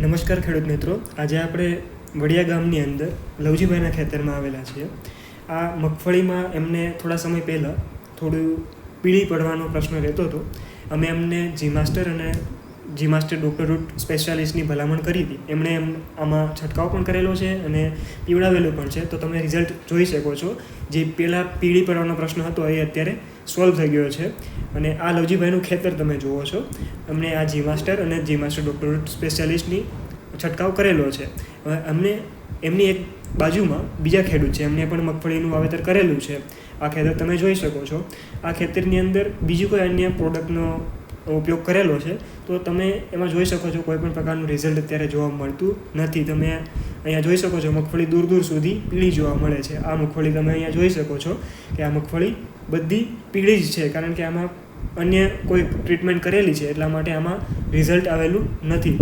નમસ્કાર ખેડૂત મિત્રો. આજે આપણે વડિયા ગામની અંદર લવજીભાઈના ખેતરમાં આવેલા છીએ. આ મગફળીમાં એમને થોડા સમય પહેલાં થોડું પીળી પડવાનો પ્રશ્ન રહેતો હતો. અમે એમને જી માસ્ટર અને જી માસ્ટર ડૉક્ટર રૂટ સ્પેશિયાલિસ્ટની ભલામણ કરી હતી. એમણે એમ આમાં છંટકાવ પણ કરેલો છે અને પીવડાવેલું પણ છે. તો તમે રિઝલ્ટ જોઈ શકો છો. જે પહેલાં પીળી પડવાનો પ્રશ્ન હતો એ અત્યારે સોલ્વ થઈ ગયો છે. અને આ લવજીભાઈનું ખેતર તમે જુઓ છો. અમને આ જી માસ્ટર અને જી માસ્ટર ડૉક્ટર રૂટ સ્પેશિયાલિસ્ટની છંટકાવ કરેલો છે. હવે અમને એમની એક બાજુમાં બીજા ખેડૂત છે. એમને પણ મગફળીનું વાવેતર કરેલું છે. આ ખેતર તમે જોઈ શકો છો. આ ખેતરની અંદર બીજું કોઈ અન્ય પ્રોડક્ટનો ઉપયોગ કરેલો છે, તો તમે એમાં જોઈ શકો છો કોઈ પણ પ્રકારનું રિઝલ્ટ અત્યારે જોવા મળતું નથી. તમે અહીંયા જોઈ શકો છો મગફળી દૂર દૂર સુધી પીળી જોવા મળે છે. આ મગફળી તમે અહીંયા જોઈ શકો છો કે આ મગફળી બધી પીળી જ છે, કારણ કે આમાં અન્ય કોઈ ટ્રીટમેન્ટ કરેલી છે, એટલા માટે આમાં રિઝલ્ટ આવેલું નથી.